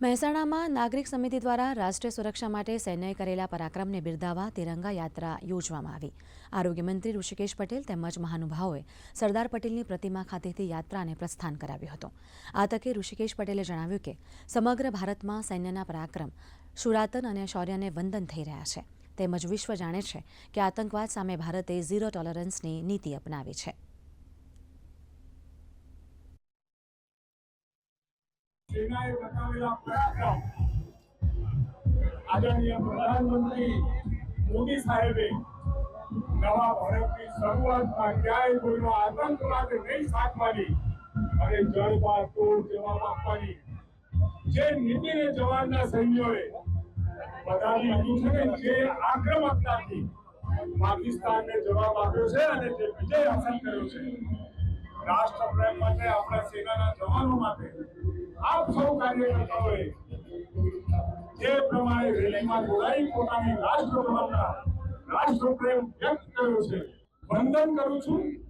મહેસાણામાં નાગરિક સમિતિ દ્વારા રાષ્ટ્રીય સુરક્ષા માટે સૈન્યએ કરેલા પરાક્રમને બિરદાવવા તિરંગા યાત્રા યોજવામાં આવી. આરોગ્યમંત્રી ઋષિકેશ પટેલ તેમજ મહાનુભાવોએ સરદાર પટેલની પ્રતિમા ખાતેથી યાત્રાને પ્રસ્થાન કરાવ્યું હતું. આ તકે ઋષિકેશ પટેલે જણાવ્યું કે, સમગ્ર ભારતમાં સૈન્યના પરાક્રમ, શુરાતન અને શૌર્યને વંદન થઈ રહ્યા છે. તેમજ વિશ્વ જાણે છે કે આતંકવાદ સામે ભારતે ઝીરો ટોલરન્સની નીતિ અપનાવી છે. સેનાએ બતાવેલા પ્રધાનમંત્રી શરૂઆતમાં ક્યાંય કોઈનો આતંકવાદ નહીં સાધવાની અને જળબાર તોડ જવાબ જે નીતિને જવાનના સૈન્યોએ છે કે જે આક્રમકતાથી પાકિસ્તાનને જવાબ આપ્યો છે અને જે વિજય હાંસલ કર્યો છે. રાષ્ટ્ર પ્રેમ માટે આપણા સેનાના જવાનો માટે સૌ હોય જે પ્રમાણે રેલીમાં જોડાઈ પોતાની રાષ્ટ્ર રાષ્ટ્રપ્રેમ રાષ્ટ્ર વ્યક્ત કર્યો છે. વંદન કરું છું.